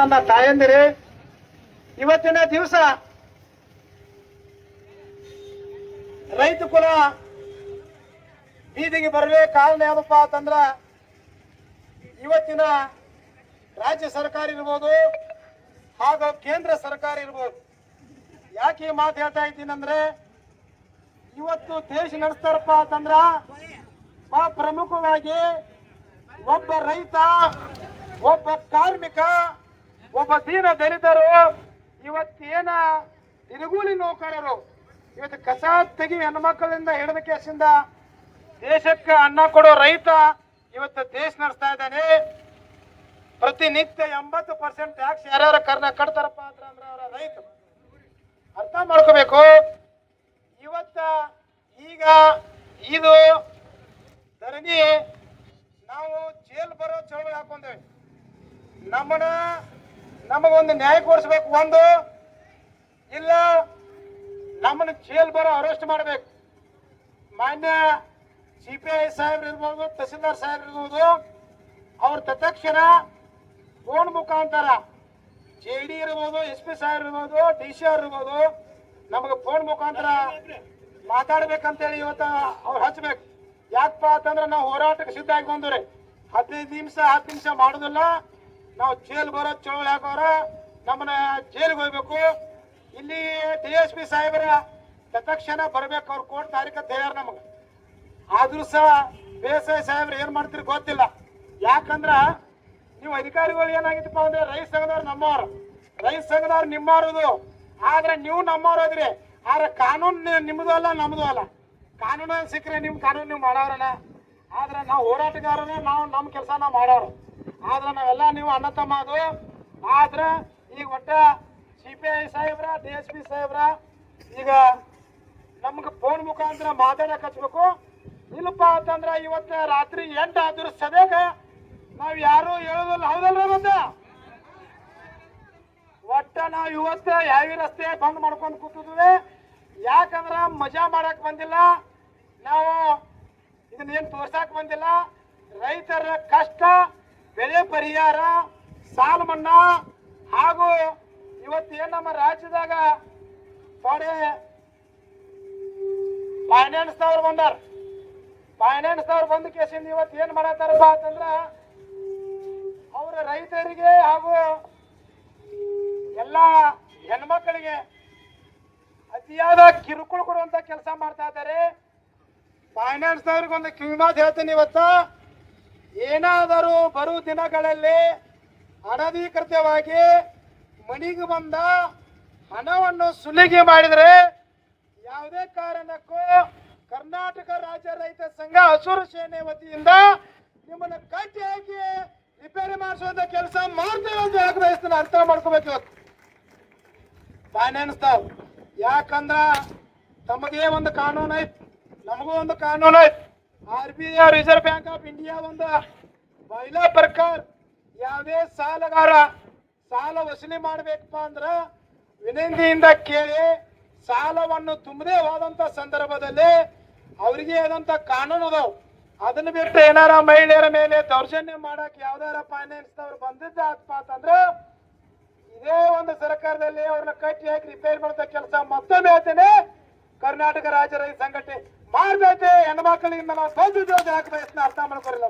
ನನ್ನ ತಾಯಂದಿರಿ, ಇವತ್ತಿನ ದಿವಸ ರೈತ ಕುಲ ಬೀದಿಗೆ ಬರಲೇ ಕಾರಣ ಏನಪ್ಪ ಅಂತಂದ್ರ, ಇವತ್ತಿನ ರಾಜ್ಯ ಸರ್ಕಾರ ಇರ್ಬೋದು ಹಾಗೂ ಕೇಂದ್ರ ಸರ್ಕಾರ ಇರ್ಬೋದು. ಯಾಕೆ ಈ ಮಾತು ಹೇಳ್ತಾ ಇದ್ದೀನಂದ್ರೆ ಇವತ್ತು ದೇಶ ನಡೆಸ್ತಾರಪ್ಪ ಅಂತಂದ್ರ ಪ್ರಮುಖವಾಗಿ ಒಬ್ಬ ರೈತ, ಒಬ್ಬ ಕಾರ್ಮಿಕ ಒಬ್ಬ ದೀನ ದಲಿತರು ಇವತ್ತೇನ ತಿರುಗೂಲಿ ನೌಕರರು ಇವತ್ತು ಕಸ ತೆಗಿ ಹೆಣ್ಮಕ್ಕಳಿಂದ ಹಿಡಿದ ಕೇಸಿಂದ ದೇಶಕ್ಕೆ ಅನ್ನ ಕೊಡೋ ರೈತ ಇವತ್ತು ದೇಶ ನಡೆಸ್ತಾ ಇದ್ದಾನೆ. ಪ್ರತಿನಿತ್ಯ ಎಂಬತ್ತು ಪರ್ಸೆಂಟ್ ಟ್ಯಾಕ್ಸ್ ಯಾರ್ಯಾರ ಕರ್ನ ಕಟ್ತಾರಪ್ಪ ಅಂದ್ರೆ ಅಂದ್ರೆ ಅವರ ರೈತ. ಅರ್ಥ ಮಾಡ್ಕೋಬೇಕು. ಇವತ್ತ ಈಗ ಇದು ಧರಣಿ ನಾವು ಜೇಲ್ ಬರೋ ಚಳವಳಿ ಹಾಕೊಂಡೇವೆ. ನಮ್ಮನ್ನ ನಮಗೊಂದು ನ್ಯಾಯ ಕೊಡಿಸ್ಬೇಕು, ಒಂದು. ಇಲ್ಲ, ನಮ್ಮನ್ನು ಜೈಲ್ ಬರೋ ಅರೆಸ್ಟ್ ಮಾಡಬೇಕು. ಮಾನ್ಯ ಸಿ ಪಿ ಐ ಸಾಹೇಬ್ರು ಇರ್ಬೋದು, ತಹಸೀಲ್ದಾರ್ ಸಾಹೇಬ್ರು ಇರ್ಬೋದು, ಅವ್ರ ತತ್ಕ್ಷಣ ಫೋನ್ ಮುಖಾಂತರ ಜೆ ಡಿ ಇರ್ಬೋದು ಎಸ್ ಪಿ ಸಾಹೇಬ್ ಇರ್ಬೋದು ಡಿ ಸಿ ಆರ್ ಇರ್ಬೋದು, ನಮಗೆ ಫೋನ್ ಮುಖಾಂತರ ಮಾತಾಡ್ಬೇಕಂತೇಳಿ ಇವತ್ತು ಅವ್ರು ಹಚ್ಬೇಕು. ಯಾಕಪ್ಪ ಅಂತಂದ್ರೆ ನಾವು ಹೋರಾಟಕ್ಕೆ ಸಿದ್ಧ ಆಗಿ ಬಂದ್ರಿ ಹದಿನೈದು ನಿಮಿಷ, ಹತ್ತು ನಿಮಿಷ ಮಾಡೋದಿಲ್ಲ. ನಾವು ಜೈಲ್ ಬರೋ ಚಳವಳಿ ಹಾಕೋರ ನಮ್ಮನ್ನ ಜೈಲಿಗೆ ಹೋಗ್ಬೇಕು. ಇಲ್ಲಿ ಡಿ ಎಸ್ ಪಿ ಸಾಹೇಬರ ತಕ್ಷಣ ಬರ್ಬೇಕು, ಅವ್ರು ಕೋರ್ಟ್ ತಾರೀಕು ತಯಾರು ನಮಗೆ. ಆದ್ರೂ ಸಹ ಬೇಸಾಯ ಸಾಹೇಬ್ರು ಏನ್ ಮಾಡ್ತೀರಿ ಗೊತ್ತಿಲ್ಲ. ಯಾಕಂದ್ರ ನೀವು ಅಧಿಕಾರಿಗಳು ಏನಾಗಿತ್ತಪ್ಪ ಅಂದ್ರೆ ರೈತ ಸಂಘದವ್ರು ನಮ್ಮವ್ರು. ರೈತ ಸಂಘದವ್ರು ನಿಮ್ಮವ್ರದು. ಆದ್ರೆ ನೀವು ನಮ್ಮವ್ರು ಅದ್ರಿ ಆದ್ರೆ ಕಾನೂನು ನಿಮ್ಮದು ಅಲ್ಲ ನಮ್ದು ಅಲ್ಲ. ಕಾನೂನು ಸಿಕ್ಕರೆ ನಿಮ್ ಕಾನೂನು ನೀವು ಮಾಡೋರನ. ಆದ್ರೆ ನಾವು ಹೋರಾಟಗಾರನೇ ನಾವು ನಮ್ಮ ಕೆಲಸ ನಾವು ಮಾಡೋರು. ಆದ್ರೆ ನಾವೆಲ್ಲ ನೀವು ಅಣ್ಣ ತಮ್ಮ ಅದು. ಆದ್ರೆ ಈಗ ಒಟ್ಟ ಸಿ ಪಿ ಐ ಸಾಹೇಬ್ರ ಡಿ ಎಸ್ ಪಿ ಸಾಹೇಬ್ರ, ಈಗ ನಮ್ಗೆ ಫೋನ್ ಮುಖಾಂತರ ಮಾತಾಡಕ್ ಹಚ್ಬೇಕು. ಇಲ್ಲಪ್ಪ ಅಂತಂದ್ರೆ ಇವತ್ತು ರಾತ್ರಿ ಎಂಟು ಆದ್ರೂ ಸದ್ಯಾಗ ನಾವು ಯಾರು ಹೇಳೋದಲ್ಲ. ಹೌದಲ್ರ ಬಂದ ಒಟ್ಟ ನಾವು ಇವತ್ತು ಯಾವ ರಸ್ತೆ ಬಂದ್ ಮಾಡ್ಕೊಂಡು ಕೂತಿದ್ವಿ. ಯಾಕಂದ್ರ ಮಜಾ ಮಾಡಕ್ ಬಂದಿಲ್ಲ. ನಾವು ಇದನ್ನೇನು ತೋರ್ಸಾಕ್ ಬಂದಿಲ್ಲ. ರೈತರ ಕಷ್ಟ ಪರಿಹಾರ ಸಾಲ ಮನ್ನಾ ಹಾಗೂ ಇವತ್ತೇನ್ ನಮ್ಮ ರಾಜ್ಯದಾಗ ತೊಡೆ ಫೈನಾನ್ಸ್ ಅವ್ರು ಬಂದಾರ. ಫೈನಾನ್ಸ್ ಅವ್ರು ಬಂದ ಕೇಸಿಂದ ಇವತ್ತು ಏನ್ ಮಾಡತ್ತಾರಪ್ಪ ಅಂತಂದ್ರ ಅವ್ರ ರೈತರಿಗೆ ಹಾಗೂ ಎಲ್ಲ ಹೆಣ್ಮಕ್ಳಿಗೆ ಅತಿಯಾದ ಕಿರುಕುಳ ಕೊಡುವಂತ ಕೆಲಸ ಮಾಡ್ತಾ ಇದ್ದಾರೆ. ಫೈನಾನ್ಸ್ ದವ್ರಿಗೆ ಒಂದು ಕಿವಿಮಾತ್ ಹೇಳ್ತೀನಿ ಇವತ್ತ. ಏನಾದರೂ ಬರುವ ದಿನಗಳಲ್ಲಿ ಅನಧಿಕೃತವಾಗಿ ಮನೆಗೆ ಬಂದ ಹಣವನ್ನು ಸುಲಿಗೆ ಮಾಡಿದರೆ ಯಾವುದೇ ಕಾರಣಕ್ಕೂ ಕರ್ನಾಟಕ ರಾಜ್ಯ ರೈತ ಸಂಘ ಹಸೂರು ಸೇನೆ ವತಿಯಿಂದ ನಿಮ್ಮನ್ನು ಕಟ್ಟಿ ಹಾಕಿ ರಿಪೇರಿ ಮಾಡಿಸುವಂತ ಕೆಲಸ ಮಾಡ್ತೇವೆ ಅಂತ ಬಯಸ್ತಾನೆ ಅರ್ಥ ಮಾಡ್ಕೋಬೇಕು ಇವತ್ತು? ಫೈನಾನ್ಸ್ ಯಾಕಂದ್ರ ತಮಗೆ ಒಂದು ಕಾನೂನು ಐತಿ, ನಮಗೂ ಒಂದು ಕಾನೂನು ಐತಿ. R B I Reserve Bank of India ಒಂದು ಮಹಿಳಾ ಪ್ರಕಾರ ಯಾವುದೇ ಸಾಲಗಾರ ಸಾಲ ವಸೂಲಿ ಮಾಡ್ಬೇಕಪ್ಪ ಅಂದ್ರೆ ವಿನಂತಿಯಿಂದ ಕೇಳಿ ಸಾಲವನ್ನು ತುಂಬದೇ ಹೋದಂತ ಸಂದರ್ಭದಲ್ಲಿ ಅವರಿಗೆ ಆದಂತ ಕಾನೂನು ಅದಾವ. ಅದನ್ನ ಬಿಟ್ಟು ಏನಾರ ಮಹಿಳೆಯರ ಮೇಲೆ ದೌರ್ಜನ್ಯ ಮಾಡಕ್ ಯಾವ್ದಾರ ಫೈನಾನ್ಸ್ ಬಂದಿದ್ದೆ ಬಂದಿದ್ದಾತಪ್ಪ ಅಂತಂದ್ರೆ ಇದೇ ಒಂದು ಸರ್ಕಾರದಲ್ಲಿ ಅವ್ರನ್ನ ಕಟ್ಟಿ ಹಾಕಿ ರಿಪೇರಿ ಮಾಡಿದ ಕೆಲಸ ಮತ್ತೊಮ್ಮೆ ಹೇಳ್ತೇನೆ. ಕರ್ನಾಟಕ ರಾಜ್ಯ ರೈತ ಸಂಘಟನೆ ಮಾಡ್ದೈತೆ ಹೆಣ್ಮಕ್ಳಿಂದ ನಾವು ಸ್ವಂತ ಉದ್ಯೋಗ ಹಾಕಬೇಕು ಅರ್ಥ ಮಾಡ್ಕೊರಿಲ್ಲ.